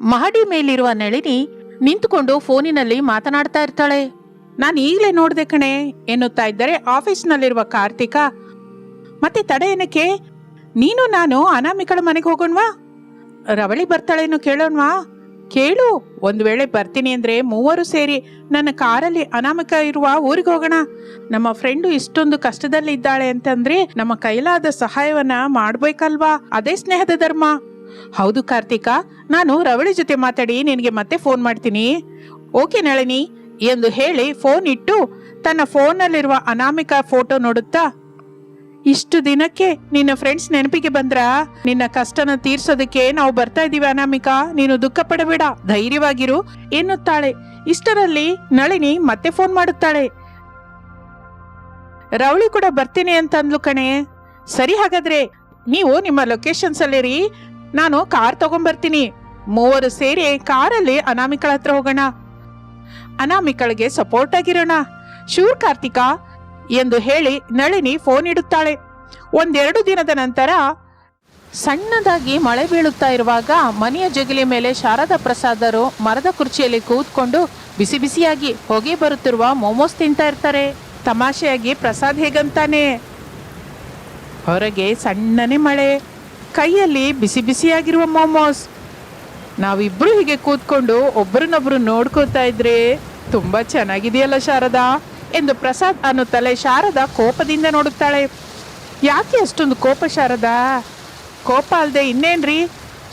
ಮಹಡಿ ಮೇಲಿರುವ ನಳಿನಿ ನಿಂತುಕೊಂಡು ಫೋನಿನಲ್ಲಿ ಮಾತನಾಡ್ತಾ ಇರ್ತಾಳೆ. ನಾನು ಈಗಲೇ ನೋಡ್ದೆ ಕಣೆ, ಎನ್ನುತ್ತಾ ಇದ್ದರೆ ಆಫೀಸ್ನಲ್ಲಿರುವ ಕಾರ್ತಿಕ. ಮತ್ತೆ ತಡೆ ಏನಕ್ಕೆ? ನೀನು ನಾನು ಅನಾಮಿಕಳ ಮನೆಗೆ ಹೋಗೋಣವಾ? ರವಳಿ ಬರ್ತಾಳೇನು ಕೇಳೋಣವಾ? ಕೇಳು, ಒಂದು ವೇಳೆ ಬರ್ತೀನಿ ಅಂದ್ರೆ ಮೂವರು ಸೇರಿ ನನ್ನ ಕಾರಲ್ಲಿ ಅನಾಮಿಕ ಇರುವ ಊರಿಗೆ ಹೋಗೋಣ. ನಮ್ಮ ಫ್ರೆಂಡು ಇಷ್ಟೊಂದು ಕಷ್ಟದಲ್ಲಿ ಇದ್ದಾಳೆ ಅಂತಂದ್ರೆ ನಮ್ಮ ಕೈಲಾದ ಸಹಾಯವನ್ನ ಮಾಡ್ಬೇಕಲ್ವಾ? ಅದೇ ಸ್ನೇಹದ ಧರ್ಮ. ಹೌದು ಕಾರ್ತಿಕ, ನಾನು ರವಳಿ ಜೊತೆ ಮಾತಾಡಿ ನಿನಗೆ ಮತ್ತೆ ಫೋನ್ ಮಾಡ್ತೀನಿ. ಓಕೆ ನಳಿನಿ, ಎಂದು ಹೇಳಿ ಫೋನ್ ಇಟ್ಟು ತನ್ನ ಫೋನ್ನಲ್ಲಿರುವ ಅನಾಮಿಕ ಫೋಟೋ ನೋಡುತ್ತಾ, ಇಷ್ಟು ದಿನಕ್ಕೆ ನಿನ್ನ ಫ್ರೆಂಡ್ಸ್ ನೆನಪಿಗೆ ಬಂದ್ರಾ? ನಿನ್ನ ಕಷ್ಟನ ತೀರ್ಸೋದಕ್ಕೆ ನಾವು ಬರ್ತಾ ಇದೀವಿ ಅನಾಮಿಕಾ, ನೀನು ದುಃಖ ಪಡಬೇಡ, ಧೈರ್ಯವಾಗಿರು, ಎನ್ನುತ್ತಾಳೆ. ಇಷ್ಟರಲ್ಲಿ ನಳಿನಿ ಮತ್ತೆ ಫೋನ್ ಮಾಡುತ್ತಾಳೆ. ರವಳಿ ಕೂಡ ಬರ್ತೀನಿ ಅಂತ ಅಂದ್ಲು ಕಣೆ. ಸರಿ ಹಾಗಾದ್ರೆ, ನೀವು ನಿಮ್ಮ ಲೊಕೇಶನ್ಸ್ ಅಲ್ಲಿರಿ. ನಾನು ಕಾರ್ ತಗೊಂಡ್ಬರ್ತೀನಿ ಮೂವರು ಸೇರಿ ಕಾರಲ್ಲಿ ಅನಾಮಿಕಳ ಹತ್ರ ಹೋಗೋಣ. ಅನಾಮಿಕಳಿಗೆ ಸಪೋರ್ಟ್ ಆಗಿರೋಣ. ಶೂರ್ ಕಾರ್ತಿಕ ಎಂದು ಹೇಳಿ ನಳಿನಿ ಫೋನ್ ಇಡುತ್ತಾಳೆ. ಒಂದೆರಡು ದಿನದ ನಂತರ ಸಣ್ಣದಾಗಿ ಮಳೆ ಬೀಳುತ್ತಾ ಇರುವಾಗ ಮನೆಯ ಜಗಲಿ ಮೇಲೆ ಶಾರದಾ ಪ್ರಸಾದರು ಮರದ ಕುರ್ಚಿಯಲ್ಲಿ ಕೂತ್ಕೊಂಡು ಬಿಸಿ ಬಿಸಿಯಾಗಿ ಹೊಗೆ ಬರುತ್ತಿರುವ ಮೋಮೋಸ್ ತಿಂತಾ ಇರ್ತಾರೆ. ತಮಾಷೆಯಾಗಿ ಪ್ರಸಾದ್ ಹೇಗಂತಾನೆ? ಹೊರಗೆ ಸಣ್ಣನೆ ಮಳೆ. ಕೈಯಲ್ಲಿ ಬಿಸಿ ಬಿಸಿಯಾಗಿರುವ ಮೋಮೋಸ್. ನಾವಿಬ್ಬರು ಹೀಗೆ ಕೂತ್ಕೊಂಡು ಒಬ್ಬರನ್ನೊಬ್ಬರು ನೋಡ್ಕೋತಾ ಇದ್ರೆ ತುಂಬಾ ಚೆನ್ನಾಗಿದೆಯಲ್ಲ ಶಾರದಾ? ಎಂದು ಪ್ರಸಾದ್ ಅನ್ನುತ್ತಲೇ ಶಾರದಾ ಕೋಪದಿಂದ ನೋಡುತ್ತಾಳೆ. ಯಾಕೆ ಅಷ್ಟೊಂದು ಕೋಪ ಶಾರದಾ? ಕೋಪ ಅಲ್ಲದೆ ಇನ್ನೇನ್ರಿ?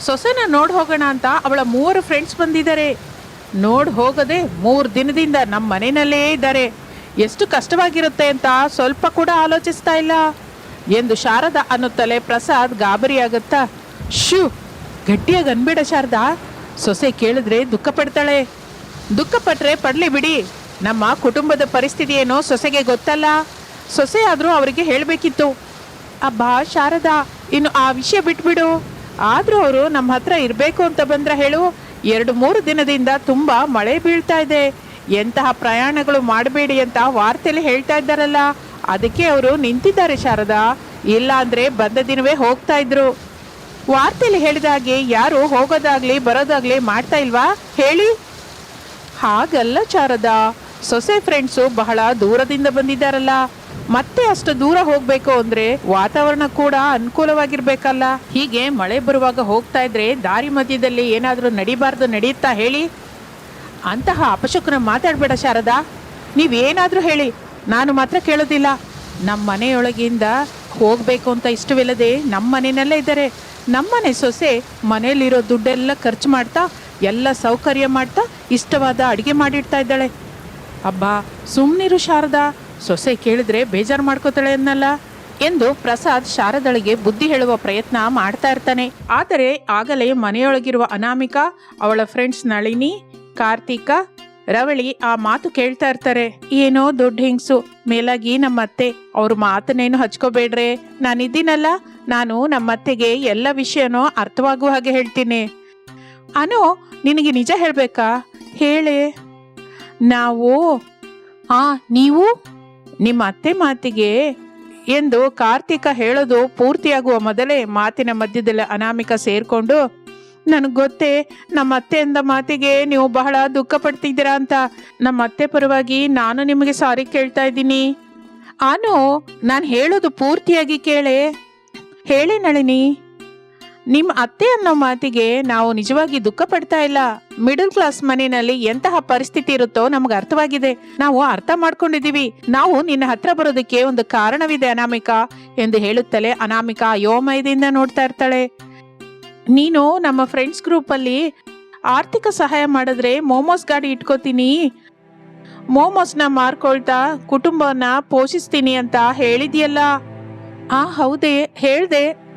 ಸೊಸೆನ ನೋಡಿ ಹೋಗೋಣ ಅಂತ ಅವಳ ಮೂವರು ಫ್ರೆಂಡ್ಸ್ ಬಂದಿದ್ದಾರೆ. ನೋಡಿ ಹೋಗದೆ ಮೂರು ದಿನದಿಂದ ನಮ್ಮ ಮನೆಯಲ್ಲೇ ಇದ್ದಾರೆ. ಎಷ್ಟು ಕಷ್ಟವಾಗಿರುತ್ತೆ ಅಂತ ಸ್ವಲ್ಪ ಕೂಡ ಆಲೋಚಿಸ್ತಾ ಇಲ್ಲ. ಎಂದು ಶಾರದಾ ಅನ್ನುತ್ತಲೇ ಪ್ರಸಾದ್ ಗಾಬರಿಯಾಗುತ್ತಾ ಶೂ ಗಟ್ಟಿಯಾಗಿ ಅನ್ಬೇಡ ಶಾರದಾ. ಸೊಸೆ ಕೇಳಿದ್ರೆ ದುಃಖ ಪಡ್ತಾಳೆ. ದುಃಖ ಪಟ್ರೆ ಪಡ್ಲಿ ಬಿಡಿ. ನಮ್ಮ ಕುಟುಂಬದ ಪರಿಸ್ಥಿತಿ ಏನೋ ಸೊಸೆಗೆ ಗೊತ್ತಲ್ಲ. ಸೊಸೆ ಆದರೂ ಅವರಿಗೆ ಹೇಳಬೇಕಿತ್ತು. ಅಬ್ಬಾ ಶಾರದಾ, ಇನ್ನು ಆ ವಿಷಯ ಬಿಟ್ಬಿಡು. ಆದರೂ ಅವರು ನಮ್ಮ ಹತ್ರ ಇರಬೇಕು ಅಂತ ಬಂದ್ರೆ ಹೇಳು. ಎರಡು ಮೂರು ದಿನದಿಂದ ತುಂಬ ಮಳೆ ಬೀಳ್ತಾ ಇದೆ. ಎಂತಹ ಪ್ರಯಾಣಗಳು ಮಾಡಬೇಡಿ ಅಂತ ವಾರ್ತೆಯಲ್ಲಿ ಹೇಳ್ತಾ ಇದ್ದಾರಲ್ಲ. ಅದಕ್ಕೆ ಅವರು ನಿಂತಿದ್ದಾರೆ ಶಾರದಾ. ಇಲ್ಲ ಅಂದ್ರೆ ಬಂದ ದಿನವೇ ಹೋಗ್ತಾ ಇದ್ರು. ವಾರ್ತೆಯಲ್ಲಿ ಹೇಳಿದ ಹಾಗೆ ಯಾರು ಹೋಗೋದಾಗ್ಲಿ ಬರೋದಾಗ್ಲಿ ಮಾಡ್ತಾ ಇಲ್ವಾ? ಹೇಳಿ. ಹಾಗಲ್ಲ ಶಾರದಾ. ಸೊಸೆ ಫ್ರೆಂಡ್ಸು ಬಹಳ ದೂರದಿಂದ ಬಂದಿದ್ದಾರಲ್ಲ. ಮತ್ತೆ ಅಷ್ಟು ದೂರ ಹೋಗ್ಬೇಕು ಅಂದ್ರೆ ವಾತಾವರಣ ಕೂಡ ಅನುಕೂಲವಾಗಿರ್ಬೇಕಲ್ಲ. ಹೀಗೆ ಮಳೆ ಬರುವಾಗ ಹೋಗ್ತಾ ಇದ್ರೆ ದಾರಿ ಮಧ್ಯದಲ್ಲಿ ಏನಾದರೂ ನಡಿಬಾರ್ದು ನಡೆಯುತ್ತಾ ಹೇಳಿ. ಅಂತಹ ಅಪಶಕುನ ಮಾತಾಡಬೇಡ ಶಾರದಾ. ನೀವೇನಾದರೂ ಹೇಳಿ. ನಾನು ಮಾತ್ರ ಕೇಳೋದಿಲ್ಲ. ನಮ್ಮ ಮನೆಯೊಳಗಿಂದ ಹೋಗಬೇಕು ಅಂತ ಇಷ್ಟವಿಲ್ಲದೆ ನಮ್ಮ ಮನೆಯಲ್ಲೇ ಇದ್ದಾರೆ. ನಮ್ಮನೆ ಸೊಸೆ ಮನೆಯಲ್ಲಿರೋ ದುಡ್ಡೆಲ್ಲ ಖರ್ಚು ಮಾಡ್ತಾ, ಎಲ್ಲ ಸೌಕರ್ಯ ಮಾಡ್ತಾ, ಇಷ್ಟವಾದ ಅಡುಗೆ ಮಾಡಿಡ್ತಾ ಇದ್ದಾಳೆ. ಅಬ್ಬಾ ಸುಮ್ಮನಿರು ಶಾರದಾ. ಸೊಸೆ ಕೇಳಿದ್ರೆ ಬೇಜಾರು ಮಾಡ್ಕೋತಾಳೆ ಅನ್ನಲ್ಲ. ಎಂದು ಪ್ರಸಾದ್ ಶಾರದಳಿಗೆ ಬುದ್ಧಿ ಹೇಳುವ ಪ್ರಯತ್ನ ಮಾಡ್ತಾ ಇರ್ತಾನೆ. ಆದರೆ ಆಗಲೇ ಮನೆಯೊಳಗಿರುವ ಅನಾಮಿಕಾ, ಅವಳ ಫ್ರೆಂಡ್ಸ್ ನಳಿನಿ, ಕಾರ್ತಿಕ ರವಳಿ ಆ ಮಾತು ಕೇಳ್ತಾ ಇರ್ತಾರೆ, ಏನೋ ದೊಡ್ಡ ಹಿಂಗ್ಸು, ಮೇಲಾಗಿ ನಮ್ಮ ಅತ್ತೆ ಅವ್ರ ಮಾತನ್ನೇನು ಹಚ್ಕೋಬೇಡ್ರೆ? ನಾನಿದ್ದೀನಲ್ಲ, ನಾನು ನಮ್ಮತ್ತೆಗೆ ಎಲ್ಲ ವಿಷಯನೂ ಅರ್ಥವಾಗುವ ಹಾಗೆ ಹೇಳ್ತೀನಿ. ಅನು, ನಿನಗೆ ನಿಜ ಹೇಳ್ಬೇಕಾ? ಹೇಳಿ. ನಾವು? ಆ, ನೀವು? ನಿಮ್ಮ ಅತ್ತೆ ಮಾತಿಗೆ ಎಂದು ಕಾರ್ತಿಕ ಹೇಳೋದು ಪೂರ್ತಿಯಾಗುವ ಮೊದಲೇ ಮಾತಿನ ಮಧ್ಯದಲ್ಲಿ ಅನಾಮಿಕ ಸೇರ್ಕೊಂಡು ನನಗೆ ಗೊತ್ತೇ, ನಮ್ಮ ಅತ್ತೆಯಿಂದ ಮಾತಿಗೆ ನೀವು ಬಹಳ ದುಃಖ ಪಡ್ತಿದ್ದೀರಾ ಅಂತ. ನಮ್ಮ ಅತ್ತೆ ಪರವಾಗಿ ನಾನು ನಿಮಗೆ ಸಾರಿ ಕೇಳ್ತಾ ಇದ್ದೀನಿ. ಆನು, ನಾನು ಹೇಳೋದು ಪೂರ್ತಿಯಾಗಿ ಕೇಳೆ. ಹೇಳಿ ನಳಿನಿ. ನಿಮ್ಮ ಅತ್ತೆ ಅನ್ನೋ ಮಾತಿಗೆ ನಾವು ನಿಜವಾಗಿ ದುಃಖ ಪಡ್ತಾ ಇಲ್ಲ. ಮಿಡಲ್ ಕ್ಲಾಸ್ ಮನೆಯಲ್ಲಿ ಎಂತಹ ಪರಿಸ್ಥಿತಿ ಇರುತ್ತೋ ನಮ್ಗೆ ಅರ್ಥವಾಗಿದೆ. ನಾವು ಅರ್ಥ ಮಾಡ್ಕೊಂಡಿದೀವಿ ನಾವು ನಿನ್ನ ಹತ್ರ ಬರೋದಕ್ಕೆ ಒಂದು ಕಾರಣವಿದೆ ಅನಾಮಿಕಾ ಎಂದು ಹೇಳುತ್ತಲೇ ಅನಾಮಿಕಾ ಅಯೋಮಯದಿಂದ ನೋಡ್ತಾ ಇರ್ತಾಳೆ. ನೀನು ನಮ್ಮ ಫ್ರೆಂಡ್ಸ್ ಗ್ರೂಪಲ್ಲಿ ಆರ್ಥಿಕ ಸಹಾಯ ಮಾಡಿದ್ರೆ ಮೋಮೋಸ್ ಗಾಡಿ ಇಟ್ಕೋತೀನಿ. ಮೋಮೋಸ್ನ ಮಾರ್ಕೊಳ್ತಾ ಕುಟುಂಬನ ಪೋಷಿಸ್ತೀನಿ ಅಂತ ಹೇಳಿದ್ಯಲ್ಲ? ಆ, ಹೌದೇ, ಹೇಳ್ದೆ.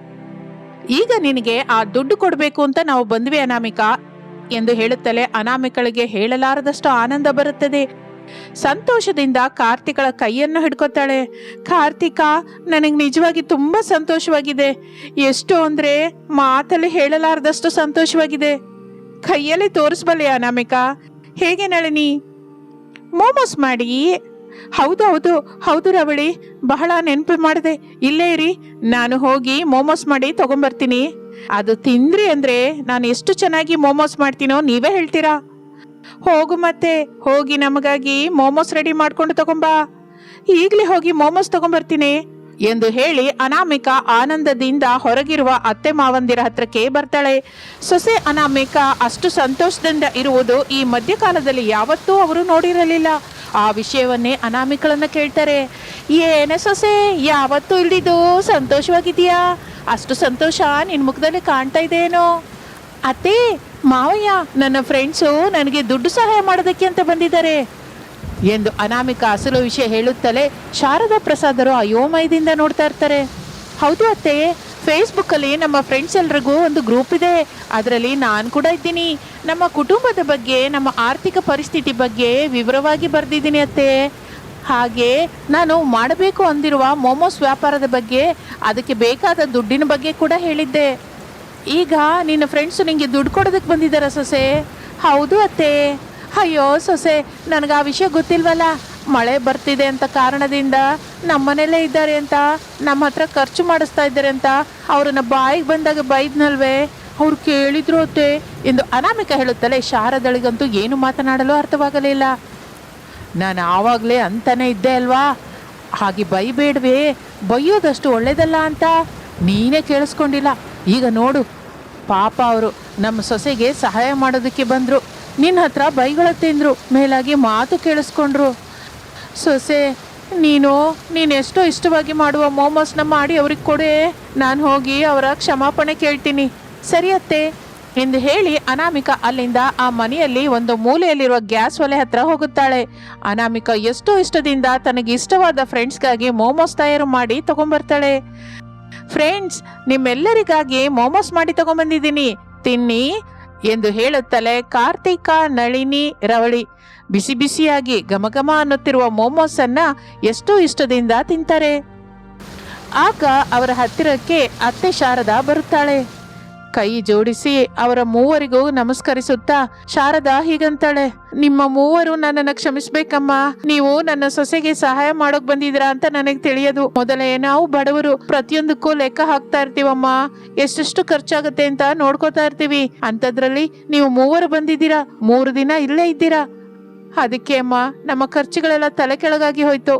ಈಗ ನಿನಗೆ ಆ ದುಡ್ಡು ಕೊಡಬೇಕು ಅಂತ ನಾವು ಬಂದ್ವಿ ಅನಾಮಿಕಾ. ಎಂದು ಹೇಳುತ್ತಲೇ ಅನಾಮಿಕಳಿಗೆ ಹೇಳಲಾರದಷ್ಟು ಆನಂದ ಬರುತ್ತದೆ. ಸಂತೋಷದಿಂದ ಕಾರ್ತಿಕಳ ಕೈಯನ್ನು ಹಿಡ್ಕೊತಾಳೆ. ಕಾರ್ತಿಕ, ನನಗೆ ನಿಜವಾಗಿ ತುಂಬಾ ಸಂತೋಷವಾಗಿದೆ. ಎಷ್ಟು ಅಂದ್ರೆ ಮಾತಲ್ಲಿ ಹೇಳಲಾರದಷ್ಟು ಸಂತೋಷವಾಗಿದೆ. ಕೈಯಲ್ಲಿ ತೋರಿಸ್ಬಲ್ಲೆ ಅನಾಮಿಕಾ. ಹೇಗೆ ನಳಿನಿ? ಮೋಮೋಸ್ ಮಾಡಿ. ಹೌದು ಹೌದು ಹೌದು ರವಳಿ. ಬಹಳ ನೆನಪು ಮಾಡಿದೆ. ಇಲ್ಲೇ ಇರಿ. ನಾನು ಹೋಗಿ ಮೋಮೋಸ್ ಮಾಡಿ ತಗೊಂಬರ್ತೀನಿ. ಅದು ತಿಂದ್ರಿ ಅಂದ್ರೆ ನಾನು ಎಷ್ಟು ಚೆನ್ನಾಗಿ ಮೋಮೋಸ್ ಮಾಡ್ತೀನೋ ನೀವೇ ಹೇಳ್ತೀರಾ? ಹೋಗು ಮತ್ತೆ, ಹೋಗಿ ನಮಗಾಗಿ ಮೋಮೋಸ್ ರೆಡಿ ಮಾಡ್ಕೊಂಡು ತಗೊಂಬಾ. ಈಗಲೇ ಹೋಗಿ ಮೋಮೋಸ್ ತಗೊಂಬರ್ತೀನಿ. ಎಂದು ಹೇಳಿ ಅನಾಮಿಕಾ ಆನಂದದಿಂದ ಹೊರಗಿರುವ ಅತ್ತೆ ಮಾವಂದಿರ ಹತ್ರಕ್ಕೆ ಬರ್ತಾಳೆ. ಸೊಸೆ ಅನಾಮಿಕಾ ಅಷ್ಟು ಸಂತೋಷದಿಂದ ಇರುವುದು ಈ ಮಧ್ಯಕಾಲದಲ್ಲಿ ಯಾವತ್ತೂ ಅವರು ನೋಡಿರಲಿಲ್ಲ. ಆ ವಿಷಯವನ್ನೇ ಅನಾಮಿಕಳನ್ನ ಕೇಳ್ತಾರೆ. ಏನೇ ಸೊಸೆ, ಯಾವತ್ತೂ ಇಳಿದು ಸಂತೋಷವಾಗಿದೆಯಾ ಅಷ್ಟು ಸಂತೋಷ ನಿನ್ ಮುಖದಲ್ಲಿ ಕಾಣ್ತಾ ಇದೇನೋ? ಅತ್ತೆ ಮಾವಯ್ಯ, ನನ್ನ ಫ್ರೆಂಡ್ಸು ನನಗೆ ದುಡ್ಡು ಸಹಾಯ ಮಾಡೋದಕ್ಕೆ ಅಂತ ಬಂದಿದ್ದಾರೆ. ಎಂದು ಅನಾಮಿಕ ಅಸಲು ವಿಷಯ ಹೇಳುತ್ತಲೇ ಶಾರದಾ ಪ್ರಸಾದರು ಅಯೋಮಯದಿಂದ ನೋಡ್ತಾ ಇರ್ತಾರೆ. ಹೌದು ಅತ್ತೆ ಫೇಸ್ಬುಕ್ಕಲ್ಲಿ ನಮ್ಮ ಫ್ರೆಂಡ್ಸ್ ಎಲ್ರಿಗೂ ಒಂದು ಗ್ರೂಪ್ ಇದೆ. ಅದರಲ್ಲಿ ನಾನು ಕೂಡ ಇದ್ದೀನಿ. ನಮ್ಮ ಕುಟುಂಬದ ಬಗ್ಗೆ, ನಮ್ಮ ಆರ್ಥಿಕ ಪರಿಸ್ಥಿತಿ ಬಗ್ಗೆ ವಿವರವಾಗಿ ಬರೆದಿದ್ದೀನಿ ಅತ್ತೆ. ಹಾಗೆ ನಾನು ಮಾಡಬೇಕು ಅಂದಿರುವ ಮೋಮೋಸ್ ವ್ಯಾಪಾರದ ಬಗ್ಗೆ, ಅದಕ್ಕೆ ಬೇಕಾದ ದುಡ್ಡಿನ ಬಗ್ಗೆ ಕೂಡ ಹೇಳಿದ್ದೆ. ಈಗ ನಿನ್ನ ಫ್ರೆಂಡ್ಸು ನಿಂಗೆ ದುಡ್ಡು ಕೊಡೋದಕ್ಕೆ ಬಂದಿದ್ದಾರ ಸೊಸೆ? ಹೌದು ಅತ್ತೆ. ಅಯ್ಯೋ ಸೊಸೆ, ನನಗೆ ಆ ವಿಷಯ ಗೊತ್ತಿಲ್ವಲ್ಲ? ಮಳೆ ಬರ್ತಿದೆ ಅಂತ ಕಾರಣದಿಂದ ನಮ್ಮನೇಲೇ ಇದ್ದಾರೆ ಅಂತ ನಮ್ಮ ಹತ್ರ ಖರ್ಚು ಮಾಡಿಸ್ತಾ ಇದ್ದಾರೆ ಅಂತ ಅವ್ರನ್ನ ಬಾಯಿಗೆ ಬಂದಾಗ ಬೈದ್ನಲ್ವೇ? ಅವ್ರು ಕೇಳಿದ್ರು ಅತ್ತೆ. ಎಂದು ಅನಾಮಿಕ ಹೇಳುತ್ತಲೇ ಶಾರದಳಿಗಂತೂ ಏನು ಮಾತನಾಡಲು ಅರ್ಥವಾಗಲಿಲ್ಲ. ನಾನು ಆವಾಗಲೇ ಅಂತಾನೆ ಇದ್ದೆ ಅಲ್ವಾ? ಹಾಗೆ ಬೈಬೇಡ್ವೇ, ಬೈಯೋದಷ್ಟು ಒಳ್ಳೇದಲ್ಲ ಅಂತ ನೀನೇ ಕೇಳಿಸ್ಕೊಂಡಿಲ್ಲ. ಈಗ ನೋಡು, ಪಾಪ ಅವರು ನಮ್ಮ ಸೊಸೆಗೆ ಸಹಾಯ ಮಾಡೋದಕ್ಕೆ ಬಂದರು, ನಿನ್ನ ಹತ್ರ ಬೈಗಳ ತಿಂದರು, ಮೇಲಾಗಿ ಮಾತು ಕೇಳಿಸ್ಕೊಂಡ್ರು. ಸೊಸೆ, ನೀನು ನೀನು ಎಷ್ಟೋ ಇಷ್ಟವಾಗಿ ಮಾಡುವ ಮೋಮೋಸ್ನ ಮಾಡಿ ಅವ್ರಿಗೆ ಕೊಡೆ. ನಾನು ಹೋಗಿ ಅವರ ಕ್ಷಮಾಪಣೆ ಕೇಳ್ತೀನಿ. ಸರಿಯತ್ತೆ ಎಂದು ಹೇಳಿ ಅನಾಮಿಕ ಅಲ್ಲಿಂದ ಆ ಮನೆಯಲ್ಲಿ ಒಂದು ಮೂಲೆಯಲ್ಲಿರುವ ಗ್ಯಾಸ್ ಒಲೆ ಹತ್ರ ಹೋಗುತ್ತಾಳೆ. ಅನಾಮಿಕ ಎಷ್ಟೋ ಇಷ್ಟದಿಂದ ತನಗೆ ಇಷ್ಟವಾದ ಫ್ರೆಂಡ್ಸ್ಗಾಗಿ ಮೋಮೋಸ್ ತಯಾರು ಮಾಡಿ ತಗೊಂಬರ್ತಾಳೆ ಫ್ರೆಂಡ್ಸ್ ನಿಮ್ಮೆಲ್ಲರಿಗಾಗಿ ಮೋಮೋಸ್ ಮಾಡಿ ತಗೊಂಡ್ಬಂದಿದ್ದೀನಿ ತಿನ್ನಿ ಎಂದು ಹೇಳುತ್ತಲೇ ಕಾರ್ತಿಕ, ನಳಿನಿ, ರವಳಿ ಬಿಸಿ ಬಿಸಿಯಾಗಿ ಘಮಘಮ ಅನ್ನುತ್ತಿರುವ ಮೋಮೋಸ್ ಅನ್ನ ಎಷ್ಟು ಇಷ್ಟದಿಂದ ತಿಂತಾರೆ. ಆಗ ಅವರ ಹತ್ತಿರಕ್ಕೆ ಅತ್ತೆ ಶಾರದಾ ಬರುತ್ತಾಳೆ. ಕೈ ಜೋಡಿಸಿ, ಅವರ ಮೂವರಿಗೂ ನಮಸ್ಕರಿಸುತ್ತಾ, ಶಾರದಾ, ಹೀಗಂತಾಳೆ. ನಿಮ್ಮ ಮೂವರು ನನ್ನನ್ನು ಕ್ಷಮಿಸ್ಬೇಕಮ್ಮ. ನೀವು ನನ್ನ ಸೊಸೆಗೆ ಸಹಾಯ ಮಾಡೋಕ್ ಬಂದಿದ್ದೀರಾ ಅಂತ ನನಗೆ ತಿಳಿಯದು. ಮೊದಲೇ ನಾವು ಬಡವರು, ಪ್ರತಿಯೊಂದಕ್ಕೂ ಲೆಕ್ಕ ಹಾಕ್ತಾ ಇರ್ತೀವಮ್ಮ. ಎಷ್ಟೆಷ್ಟು ಖರ್ಚಾಗುತ್ತೆ ಅಂತ ನೋಡ್ಕೋತಾ ಇರ್ತೀವಿ. ಅಂತದ್ರಲ್ಲಿ ನೀವು ಮೂವರು ಬಂದಿದ್ದೀರಾ? ಮೂರು ದಿನ ಇಲ್ಲೇ ಇದ್ದೀರಾ? ಅದಕ್ಕೆ ಅಮ್ಮ, ನಮ್ಮ ಖರ್ಚುಗಳೆಲ್ಲ ತಲೆ ಕೆಳಗಾಗಿ ಹೋಯ್ತು.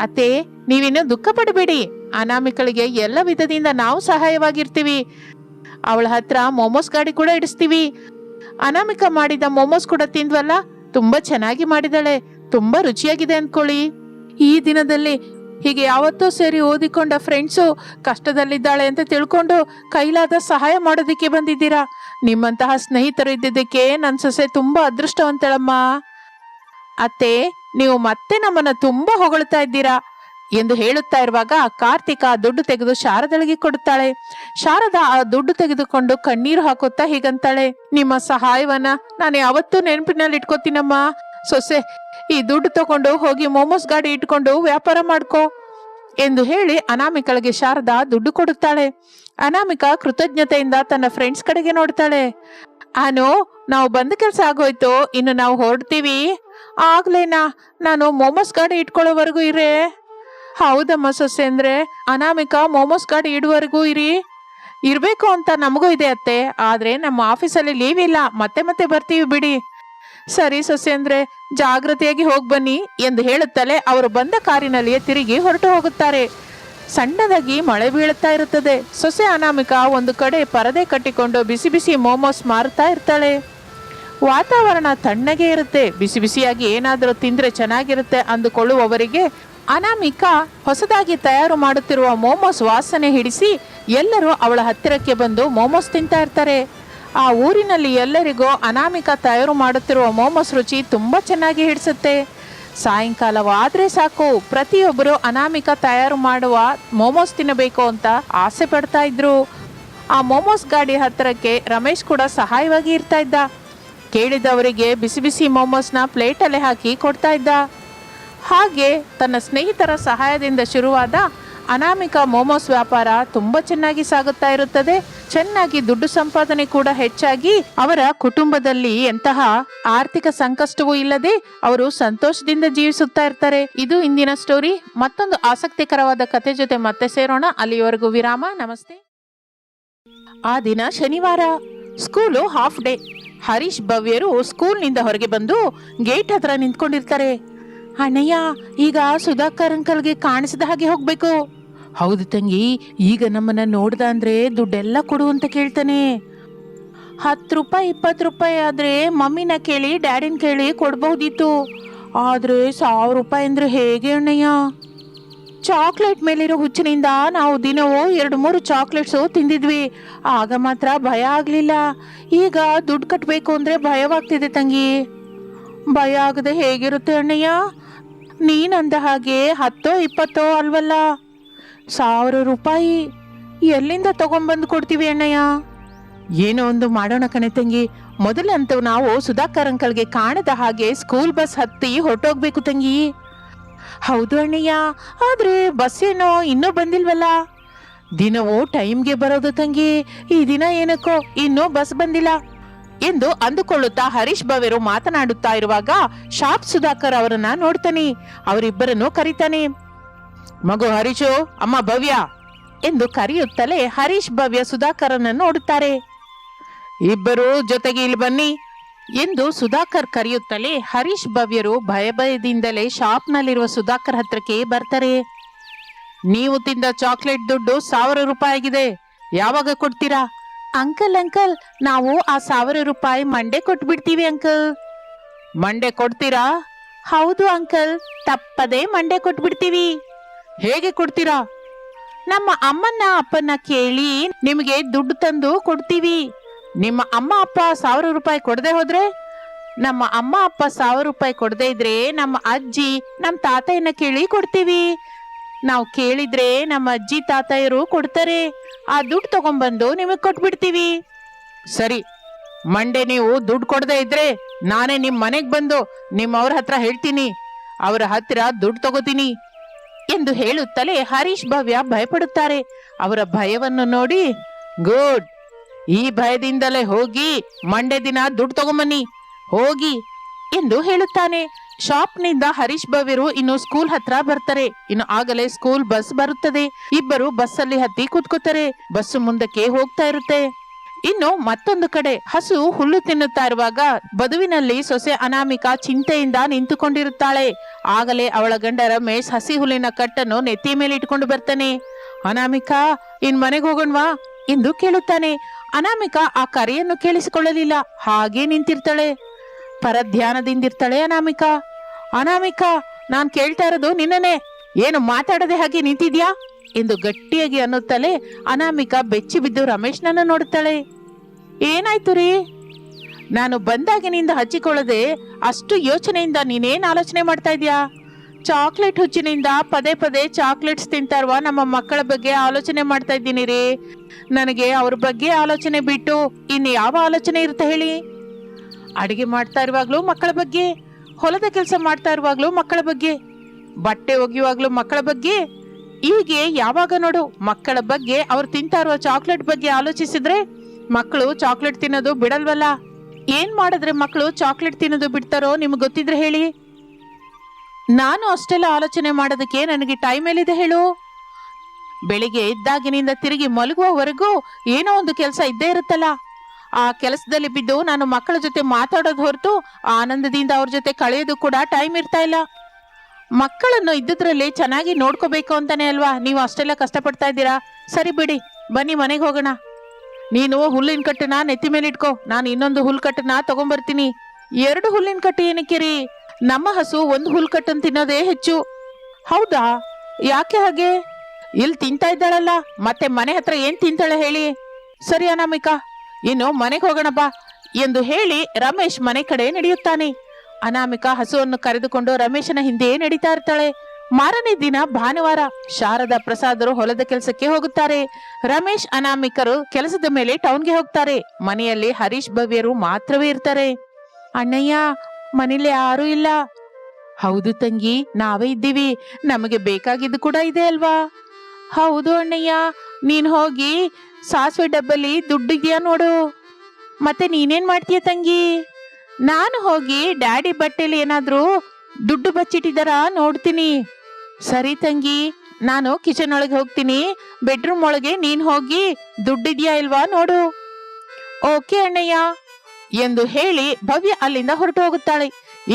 ಅತ್ತೆ, ನೀವಿನ್ನು ದುಃಖ ಪಡಬೇಡಿ ಅನಾಮಿಕಳಿಗೆ ಎಲ್ಲ ವಿಧದಿಂದ ನಾವು ಸಹಾಯವಾಗಿರ್ತೀವಿ. ಅವಳ ಹತ್ರ ಮೋಮೋಸ್ ಗಾಡಿ ಕೂಡ ಇಡಿಸ್ತೀವಿ. ಅನಾಮಿಕ ಮಾಡಿದ ಮೋಮೋಸ್ ಕೂಡ ತಿಂದ್ವಲ್ಲ? ತುಂಬಾ ಚೆನ್ನಾಗಿ ಮಾಡಿದಾಳೆ. ತುಂಬಾ ರುಚಿಯಾಗಿದೆ ಅನ್ಕೊಳ್ಳಿ. ಈ ದಿನದಲ್ಲಿ ಹೀಗೆ ಯಾವತ್ತೋ ಸೇರಿ ಓದಿಕೊಂಡ ಫ್ರೆಂಡ್ಸು ಕಷ್ಟದಲ್ಲಿದ್ದಾಳೆ ಅಂತ ತಿಳ್ಕೊಂಡು ಕೈಲಾದ ಸಹಾಯ ಮಾಡೋದಕ್ಕೆ ಬಂದಿದ್ದೀರಾ? ನಿಮ್ಮಂತಹ ಸ್ನೇಹಿತರು ಇದ್ದಿದ್ದಕ್ಕೆ ನನ್ನ ಸೊಸೆ ತುಂಬಾ ಅದೃಷ್ಟವಂತಳಮ್ಮ. ಅತ್ತೆ, ನೀವು ಮತ್ತೆ ನಮ್ಮನ್ನ ತುಂಬಾ ಹೊಗಳ್ತಾ ಇದ್ದೀರಾ. ಎಂದು ಹೇಳುತ್ತಾ ಇರುವಾಗ ಕಾರ್ತಿಕ ಆ ದುಡ್ಡು ತೆಗೆದು ಶಾರದಳಿಗೆ ಕೊಡುತ್ತಾಳೆ. ಶಾರದಾ ಆ ದುಡ್ಡು ತೆಗೆದುಕೊಂಡು ಕಣ್ಣೀರು ಹಾಕುತ್ತಾ ಹೀಗಂತಾಳೆ, ನಿಮ್ಮ ಸಹಾಯವನ್ನ ನಾನು ಯಾವತ್ತೂ ನೆನಪಿನಲ್ಲಿ ಇಟ್ಕೋತೀನಮ್ಮ ಸೊಸೆ, ಈ ದುಡ್ಡು ತಗೊಂಡು ಹೋಗಿ ಮೋಮೋಸ್ ಗಾಡಿ ಇಟ್ಕೊಂಡು ವ್ಯಾಪಾರ ಮಾಡ್ಕೋ ಎಂದು ಹೇಳಿ ಅನಾಮಿಕಳಿಗೆ ಶಾರದಾ ದುಡ್ಡು ಕೊಡುತ್ತಾಳೆ. ಅನಾಮಿಕ ಕೃತಜ್ಞತೆಯಿಂದ ತನ್ನ ಫ್ರೆಂಡ್ಸ್ ಕಡೆಗೆ ನೋಡ್ತಾಳೆ, ಅನು, ನಾವು ಬಂದ ಕೆಲಸ ಆಗೋಯ್ತು, ಇನ್ನು ನಾವು ಹೊರಡ್ತೀವಿ. ಆಗ್ಲೇನಾ, ನಾನು ಮೋಮೋಸ್ ಗಾಡಿ ಇಟ್ಕೊಳ್ಳೋವರೆಗೂ ಇರೇ. ಹೌದಮ್ಮ ಸೊಸೆ ಅಂದ್ರೆ ಅನಾಮಿಕ ಮೋಮೋಸ್ ಗಾಡಿ ಇಡುವರೆಗೂ ಇರಿ. ಇರಬೇಕು ಅಂತ ನಮಗೂ ಇದೆ ಅತ್ತೆ. ಆದ್ರೆ ನಮ್ಮ ಆಫೀಸಲ್ಲಿ ಲೀವ್ ಇಲ್ಲ. ಮತ್ತೆ ಮತ್ತೆ ಬರ್ತೀವಿ ಬಿಡಿ. ಸರಿ ಸೊಸೆ ಅಂದ್ರೆ ಜಾಗೃತಿಯಾಗಿ ಹೋಗಿ ಬನ್ನಿ ಎಂದು ಹೇಳುತ್ತಲೇ ಅವರು ಬಂದ ಕಾರಿನಲ್ಲಿಯೇ ತಿರುಗಿ ಹೊರಟು ಹೋಗುತ್ತಾರೆ. ಸಣ್ಣದಾಗಿ ಮಳೆ ಬೀಳುತ್ತಾ ಇರುತ್ತದೆ. ಸೊಸೆ ಅನಾಮಿಕ ಒಂದು ಕಡೆ ಪರದೆ ಕಟ್ಟಿಕೊಂಡು ಬಿಸಿ ಬಿಸಿ ಮೋಮೋಸ್ ಮಾರುತ್ತಾ ಇರ್ತಾಳೆ. ವಾತಾವರಣ ತಣ್ಣಗೆ ಇರುತ್ತೆ. ಬಿಸಿ ಬಿಸಿಯಾಗಿ ಏನಾದರೂ ತಿಂದರೆ ಚೆನ್ನಾಗಿರುತ್ತೆ ಅಂದುಕೊಳ್ಳುವವರಿಗೆ ಅನಾಮಿಕಾ ಹೊಸದಾಗಿ ತಯಾರು ಮಾಡುತ್ತಿರುವ ಮೋಮೋಸ್ ವಾಸನೆ ಹಿಡಿಸಿ ಎಲ್ಲರೂ ಅವಳ ಹತ್ತಿರಕ್ಕೆ ಬಂದು ಮೋಮೋಸ್ ತಿಂತಾ ಇರ್ತಾರೆ. ಆ ಊರಿನಲ್ಲಿ ಎಲ್ಲರಿಗೂ ಅನಾಮಿಕ ತಯಾರು ಮಾಡುತ್ತಿರುವ ಮೋಮೋಸ್ ರುಚಿ ತುಂಬ ಚೆನ್ನಾಗಿ ಹಿಡಿಸುತ್ತೆ. ಸಾಯಂಕಾಲವಾದ್ರೆ ಸಾಕು, ಪ್ರತಿಯೊಬ್ಬರು ಅನಾಮಿಕ ತಯಾರು ಮಾಡುವ ಮೋಮೋಸ್ ತಿನ್ನಬೇಕು ಅಂತ ಆಸೆ ಪಡ್ತಾ ಇದ್ರು. ಆ ಮೋಮೋಸ್ ಗಾಡಿ ಹತ್ತಿರಕ್ಕೆ ರಮೇಶ್ ಕೂಡ ಸಹಾಯವಾಗಿ ಇರ್ತಾ ಇದ್ದ. ಕೇಳಿದವರಿಗೆ ಬಿಸಿ ಬಿಸಿ ಮೋಮೋಸ್ನ ಪ್ಲೇಟಲ್ಲಿ ಹಾಕಿ ಕೊಡ್ತಾ ಇದ್ದ. ಹಾಗೆ ತನ್ನ ಸ್ನೇಹಿತರ ಸಹಾಯದಿಂದ ಶುರುವಾದ ಅನಾಮಿಕ ಮೋಮೋಸ್ ವ್ಯಾಪಾರ ತುಂಬಾ ಚೆನ್ನಾಗಿ ಸಾಗುತ್ತಾ ಇರುತ್ತದೆ. ಚೆನ್ನಾಗಿ ದುಡ್ಡು ಸಂಪಾದನೆ ಕೂಡ ಹೆಚ್ಚಾಗಿ ಅವರ ಕುಟುಂಬದಲ್ಲಿ ಎಂತಹ ಆರ್ಥಿಕ ಸಂಕಷ್ಟವೂ ಇಲ್ಲದೆ ಅವರು ಸಂತೋಷದಿಂದ ಜೀವಿಸುತ್ತಾ ಇರ್ತಾರೆ. ಇದು ಇಂದಿನ ಸ್ಟೋರಿ. ಮತ್ತೊಂದು ಆಸಕ್ತಿಕರವಾದ ಕತೆ ಜೊತೆ ಮತ್ತೆ ಸೇರೋಣ. ಅಲ್ಲಿಯವರೆಗೂ ವಿರಾಮ. ನಮಸ್ತೆ. ಆ ದಿನ ಶನಿವಾರ, ಸ್ಕೂಲು ಹಾಫ್ ಡೇ. ಹರೀಶ್ ಭವ್ಯರು ಸ್ಕೂಲ್ನಿಂದ ಹೊರಗೆ ಬಂದು ಗೇಟ್ ಹತ್ರ ನಿಂತ್ಕೊಂಡಿರ್ತಾರೆ. ಅಣ್ಣಯ್ಯ, ಈಗ ಸುಧಾಕರ್ ಅಂಕಲ್ಗೆ ಕಾಣಿಸಿದ ಹಾಗೆ ಹೋಗ್ಬೇಕು. ಹೌದು ತಂಗಿ, ಈಗ ನಮ್ಮನ್ನ ನೋಡ್ದ ಅಂದ್ರೆ ದುಡ್ಡೆಲ್ಲ ಕೊಡು ಅಂತ ಕೇಳ್ತಾನೆ. ಹತ್ತು ರೂಪಾಯಿ, ಇಪ್ಪತ್ತು ರೂಪಾಯಿ ಆದ್ರೆ ಮಮ್ಮಿನ ಕೇಳಿ, ಡ್ಯಾಡಿನ ಕೇಳಿ ಕೊಡ್ಬಹುದಿತ್ತು. ಆದ್ರೆ ಸಾವಿರ ರೂಪಾಯಿ ಅಂದ್ರೆ ಹೇಗೆ ಅಣ್ಣಯ್ಯ? ಚಾಕ್ಲೇಟ್ ಮೇಲಿರೋ ಹುಚ್ಚಿನಿಂದ ನಾವು ದಿನವೂ ಎರಡು ಮೂರು ಚಾಕ್ಲೇಟ್ಸು ತಿಂದಿದ್ವಿ. ಆಗ ಮಾತ್ರ ಭಯ ಆಗ್ಲಿಲ್ಲ. ಈಗ ದುಡ್ಡು ಕಟ್ಟಬೇಕು ಅಂದ್ರೆ ಭಯವಾಗ್ತಿದೆ ತಂಗಿ. ಭಯ ಆಗದೆ ಹೇಗಿರುತ್ತೆ ಅಣ್ಣಯ್ಯ? ನೀನಂದ ಹಾಗೆ ಹತ್ತೋ ಇಪ್ಪತ್ತೋ ಅಲ್ವಲ್ಲ? ಸಾವಿರ ರೂಪಾಯಿ ಎಲ್ಲಿಂದ ತಗೊಂಬಂದು ಕೊಡ್ತೀವಿ ಅಣ್ಣಯ್ಯ? ಏನೋ ಒಂದು ಮಾಡೋಣ ಕಣೆ ತಂಗಿ. ಮೊದಲಂತೂ ನಾವು ಸುಧಾಕರ್ ಅಂಕಲ್ಗೆ ಕಾಣದ ಹಾಗೆ ಸ್ಕೂಲ್ ಬಸ್ ಹತ್ತಿ ಹೊರಟೋಗ್ಬೇಕು ತಂಗಿ. ಹೌದು ಅಣ್ಣಯ್ಯ, ಆದ್ರೆ ಬಸ್ ಏನೋ ಇನ್ನೂ ಬಂದಿಲ್ವಲ್ಲ? ದಿನವೂ ಟೈಮ್ಗೆ ಬರೋದು ತಂಗಿ. ಈ ದಿನ ಏನಕ್ಕೋ ಇನ್ನೂ ಬಸ್ ಬಂದಿಲ್ಲ. ಎಂದು ಅಂದುಕೊಳ್ಳುತ್ತಾ ಹರೀಶ್ ಭವ್ಯರು ಮಾತನಾಡುತ್ತಾ ಇರುವಾಗ ಶಾಪ್ ಸುಧಾಕರ್ ಅವರನ್ನ ನೋಡ್ತಾನೆ. ಅವರಿಬ್ಬರನ್ನು ಕರೀತಾನೆ. ಮಗು ಹರೀಶು, ಅಮ್ಮ ಭವ್ಯ ಎಂದು ಕರೆಯುತ್ತಲೇ ಹರೀಶ್ ಭವ್ಯ ಸುಧಾಕರನ್ನ ನೋಡುತ್ತಾರೆ. ಇಬ್ಬರು ಜೊತೆಗೆ ಇಲ್ಲಿ ಬನ್ನಿ ಎಂದು ಸುಧಾಕರ್ ಕರೆಯುತ್ತಲೇ ಹರೀಶ್ ಭವ್ಯರು ಭಯ ಭಯದಿಂದಲೇ ಶಾಪ್ನಲ್ಲಿರುವ ಸುಧಾಕರ್ ಹತ್ರಕ್ಕೆ ಬರ್ತಾರೆ. ನೀವು ತಿಂದ ಚಾಕ್ಲೇಟ್ ದುಡ್ಡು ಸಾವಿರ ರೂಪಾಯಿ ಆಗಿದೆ. ಯಾವಾಗ ಕೊಡ್ತೀರಾ? ಅಂಕಲ್ ಅಂಕಲ್ ನಾವು ಆ ಸಾವಿರ ರೂಪಾಯಿ ಮಂಡೆ ಕೊಟ್ಬಿಡ್ತೀವಿ ಅಂಕಲ್ ಮಂಡೆ ಕೊಡ್ತೀರಾ? ಹೌದು ಅಂಕಲ್ ತಪ್ಪದೇ ಮಂಡೆ ಕೊಟ್ಬಿಡ್ತೀವಿ. ಹೇಗೆ ಕೊಡ್ತೀರಾ? ನಮ್ಮ ಅಮ್ಮನ್ನ ಅಪ್ಪನ್ನ ಕೇಳಿ ನಿಮಗೆ ದುಡ್ಡು ತಂದು ಕೊಡ್ತೀವಿ. ನಿಮ್ಮ ಅಮ್ಮ, ಅಪ್ಪ ಸಾವಿರ ರೂಪಾಯಿ ಕೊಡದೆ ಹೋದ್ರೆ? ನಮ್ಮ ಅಮ್ಮ, ಅಪ್ಪ ಸಾವಿರ ರೂಪಾಯಿ ಕೊಡದೆ ಇದ್ರೆ ನಮ್ಮ ಅಜ್ಜಿ, ನಮ್ಮ ತಾತಯ್ಯನ ಕೇಳಿ ಕೊಡ್ತೀವಿ. ನಾವು ಕೇಳಿದ್ರೆ ನಮ್ಮ ಅಜ್ಜಿ ತಾತಯ್ಯರು ಕೊಡ್ತಾರೆ. ಆ ದುಡ್ಡು ತಗೊಂಡ್ಬಂದು ನಿಮಗೆ ಕೊಟ್ಬಿಡ್ತೀವಿ. ಸರಿ, ಮಂಡೆ ನೀವು ದುಡ್ಡು ಕೊಡದೆ ಇದ್ರೆ ನಾನೇ ನಿಮ್ಮ ಮನೆಗೆ ಬಂದು ನಿಮ್ಮವ್ರ ಹತ್ರ ಹೇಳ್ತೀನಿ. ಅವರ ಹತ್ರ ದುಡ್ಡು ತಗೋತೀನಿ ಎಂದು ಹೇಳುತ್ತಲೇ ಹರೀಶ್ ಭವ್ಯ ಭಯಪಡುತ್ತಾರೆ. ಅವರ ಭಯವನ್ನು ನೋಡಿ, ಗುಡ್, ಈ ಭಯದಿಂದಲೇ ಹೋಗಿ ಮಂಡೆ ದಿನ ದುಡ್ಡು ತಗೊಂಬನ್ನಿ, ಹೋಗಿ ಎಂದು ಹೇಳುತ್ತಾನೆ. ಶಾಪ್ನಿಂದ ಹರೀಶ್ ಬವಿರು ಇನ್ನು ಸ್ಕೂಲ್ ಹತ್ರ ಬರ್ತಾರೆ. ಇನ್ನು ಆಗಲೇ ಸ್ಕೂಲ್ ಬಸ್ ಬರುತ್ತದೆ. ಇಬ್ಬರು ಬಸ್ಸಲ್ಲಿ ಹತ್ತಿ ಕೂತ್ಕೋತಾರೆ. ಬಸ್ ಮುಂದಕ್ಕೆ ಹೋಗ್ತಾ ಇರುತ್ತೆ. ಇನ್ನು ಮತ್ತೊಂದು ಕಡೆ ಹಸು ಹುಲ್ಲು ತಿನ್ನುತ್ತಾ ಇರುವಾಗ ಬದುವಿನಲ್ಲಿ ಸೊಸೆ ಅನಾಮಿಕ ಚಿಂತೆಯಿಂದ ನಿಂತುಕೊಂಡಿರುತ್ತಾಳೆ. ಆಗಲೇ ಅವಳ ಗಂಡ ರಮೇಶ್ ಹಸಿ ಹುಲ್ಲಿನ ಕಟ್ಟನ್ನು ನೆತ್ತಿ ಮೇಲೆ ಇಟ್ಕೊಂಡು ಬರ್ತಾನೆ. ಅನಾಮಿಕಾ, ಇನ್ ಮನೆಗೆ ಹೋಗೋಣವಾ? ಎಂದು ಕೇಳುತ್ತಾನೆ. ಅನಾಮಿಕಾ ಆ ಕರೆಯನ್ನು ಕೇಳಿಸಿಕೊಳ್ಳಲಿಲ್ಲ. ಹಾಗೆ ನಿಂತಿರ್ತಾಳೆ. ಪರಧ್ಯಾನದಿಂದಿರ್ತಾಳೆ ಅನಾಮಿಕಾ. ಅನಾಮಿಕಾ, ನಾನ್ ಕೇಳ್ತಾ ಇರೋದು ನಿನ್ನನೇ ಏನು ಮಾತಾಡದೆ ಹಾಗೆ ನಿಂತಿದ್ಯಾ? ಎಂದು ಗಟ್ಟಿಯಾಗಿ ಅನ್ನುತ್ತಲೇ ಅನಾಮಿಕಾ ಬೆಚ್ಚಿ ಬಿದ್ದು ರಮೇಶ್ನನ್ನ ನೋಡುತ್ತಾಳೆ. ಏನಾಯ್ತು ರೀ? ನಾನು ಬಂದಾಗಿನಿಂದ ಹಚ್ಚಿಕೊಳ್ಳದೆ ಅಷ್ಟು ಯೋಚನೆಯಿಂದ ನೀನೇನ್ ಆಲೋಚನೆ ಮಾಡ್ತಾ ಇದ್ಯಾ? ಚಾಕ್ಲೇಟ್ ಹುಚ್ಚಿನಿಂದ ಪದೇ ಪದೇ ಚಾಕ್ಲೇಟ್ಸ್ ತಿಂತಾ ನಮ್ಮ ಮಕ್ಕಳ ಬಗ್ಗೆ ಆಲೋಚನೆ ಮಾಡ್ತಾ ಇದ್ದೀನಿ ರೀ. ನನಗೆ ಅವ್ರ ಬಗ್ಗೆ ಆಲೋಚನೆ ಬಿಟ್ಟು ಇನ್ನು ಯಾವ ಆಲೋಚನೆ ಇರುತ್ತೆ ಹೇಳಿ? ಅಡಿಗೆ ಮಾಡ್ತಾ ಇರುವಾಗ್ಲೂ ಮಕ್ಕಳ ಬಗ್ಗೆ, ಹೊಲದ ಕೆಲಸ ಮಾಡ್ತಾ ಇರುವಾಗ್ಲೂ ಮಕ್ಕಳ ಬಗ್ಗೆ, ಬಟ್ಟೆ ಒಗೆಯುವಾಗ್ಲೂ ಮಕ್ಕಳ ಬಗ್ಗೆ, ಹೀಗೆ ಯಾವಾಗ ನೋಡು ಮಕ್ಕಳ ಬಗ್ಗೆ, ಅವ್ರು ತಿಂತಾ ಇರುವ ಚಾಕ್ಲೇಟ್ ಬಗ್ಗೆ ಆಲೋಚಿಸಿದ್ರೆ ಮಕ್ಕಳು ಚಾಕ್ಲೇಟ್ ತಿನ್ನೋದು ಬಿಡಲ್ವಲ್ಲ? ಏನ್ ಮಾಡಿದ್ರೆ ಮಕ್ಕಳು ಚಾಕ್ಲೇಟ್ ತಿನ್ನೋದು ಬಿಡ್ತಾರೋ ನಿಮ್ಗೆ ಗೊತ್ತಿದ್ರೆ ಹೇಳಿ. ನಾನು ಅಷ್ಟೆಲ್ಲ ಆಲೋಚನೆ ಮಾಡೋದಕ್ಕೆ ನನಗೆ ಟೈಮ್ ಎಲ್ಲಿದೆ ಹೇಳು? ಬೆಳಿಗ್ಗೆ ಇದ್ದಾಗಿನಿಂದ ತಿರುಗಿ ಮಲಗುವವರೆಗೂ ಏನೋ ಒಂದು ಕೆಲಸ ಇದ್ದೇ ಇರುತ್ತಲ್ಲ? ಆ ಕೆಲಸದಲ್ಲಿ ಬಿದ್ದು ನಾನು ಮಕ್ಕಳ ಜೊತೆ ಮಾತಾಡೋದು ಹೊರತು ಆನಂದದಿಂದ ಅವ್ರ ಜೊತೆ ಕಳೆಯೋದು ಕೂಡ ಟೈಮ್ ಇರ್ತಾ ಇಲ್ಲ. ಮಕ್ಕಳನ್ನು ಇದ್ದದ್ರಲ್ಲಿ ಚೆನ್ನಾಗಿ ನೋಡ್ಕೋಬೇಕು ಅಂತಾನೆ ಅಲ್ವಾ? ನೀವು ಅಷ್ಟೆಲ್ಲ ಕಷ್ಟಪಡ್ತಾ ಇದ್ದೀರಾ? ಸರಿ ಬಿಡಿ, ಬನ್ನಿ ಮನೆಗೆ ಹೋಗೋಣ. ನೀನು ಹುಲ್ಲಿನ ಕಟ್ಟನ ನೆತ್ತಿ ಮೇಲೆ ಇಟ್ಕೋ. ನಾನು ಇನ್ನೊಂದು ಹುಲ್ ಕಟ್ಟನ ತಗೊಂಬರ್ತೀನಿ. ಎರಡು ಹುಲ್ಲಿನ ಕಟ್ಟು ಏನಕ್ಕೆ ರೀ? ನಮ್ಮ ಹಸು ಒಂದು ಹುಲ್ ಕಟ್ಟನ್ ತಿನ್ನೋದೇ ಹೆಚ್ಚು. ಹೌದಾ? ಯಾಕೆ ಹಾಗೆ? ಇಲ್ಲಿ ತಿಂತಾ ಇದ್ದಾಳಲ್ಲ. ಮತ್ತೆ ಮನೆ ಹತ್ರ ಏನ್ ತಿಂತಾಳೆ ಹೇಳಿ? ಸರಿ ಅನಾಮಿಕಾ ಇನ್ನು ಮನೆಗೆ ಹೋಗೋಣ ಬಾ ಎಂದು ಹೇಳಿ ರಮೇಶ್ ಮನೆ ಕಡೆ ನಡೆಯುತ್ತಾನೆ. ಅನಾಮಿಕಾ ಹಸುವನ್ನು ಕರೆದುಕೊಂಡು ರಮೇಶನ ಹಿಂದೆಯೇ ನಡೀತಾ ಇರ್ತಾಳೆ. ಮಾರನೇ ದಿನ ಭಾನುವಾರ ಶಾರದಾ ಪ್ರಸಾದರು ಹೊಲದ ಕೆಲಸಕ್ಕೆ ಹೋಗುತ್ತಾರೆ. ರಮೇಶ್, ಅನಾಮಿಕರು ಕೆಲಸದ ಮೇಲೆ ಟೌನ್ಗೆ ಹೋಗ್ತಾರೆ. ಮನೆಯಲ್ಲಿ ಹರೀಶ್ ಭವ್ಯರು ಮಾತ್ರವೇ ಇರ್ತಾರೆ. ಅಣ್ಣಯ್ಯ ಮನೇಲಿ ಯಾರೂ ಇಲ್ಲ. ಹೌದು ತಂಗಿ, ನಾವೇ ಇದ್ದೀವಿ. ನಮಗೆ ಬೇಕಾಗಿದ್ದು ಕೂಡ ಇದೆ ಅಲ್ವಾ? ಹೌದು ಅಣ್ಣಯ್ಯ, ನೀನ್ ಹೋಗಿ ಸಾಸಿವೆ ಡಬ್ಬಲ್ಲಿ ದುಡ್ಡಿದ್ಯಾ ನೋಡು. ಮತ್ತೆ ನೀನೇನ್ ಮಾಡ್ತೀಯ ತಂಗಿ? ನಾನು ಹೋಗಿ ಡ್ಯಾಡಿ ಬಟ್ಟೆಲಿ ಏನಾದ್ರೂ ದುಡ್ಡು ಬಚ್ಚಿಟ್ಟಿದಾರ ನೋಡ್ತೀನಿ. ಸರಿ ತಂಗಿ, ನಾನು ಕಿಚನ್ ಒಳಗೆ ಹೋಗ್ತೀನಿ. ಬೆಡ್ರೂಮ್ ಒಳಗೆ ನೀನ್ ಹೋಗಿ ದುಡ್ಡಿದ್ಯಾ ಇಲ್ವಾ ನೋಡು. ಓಕೆ ಅಣ್ಣಯ್ಯ, ಎಂದು ಹೇಳಿ ಭವ್ಯ ಅಲ್ಲಿಂದ ಹೊರಟು ಹೋಗುತ್ತಾಳೆ.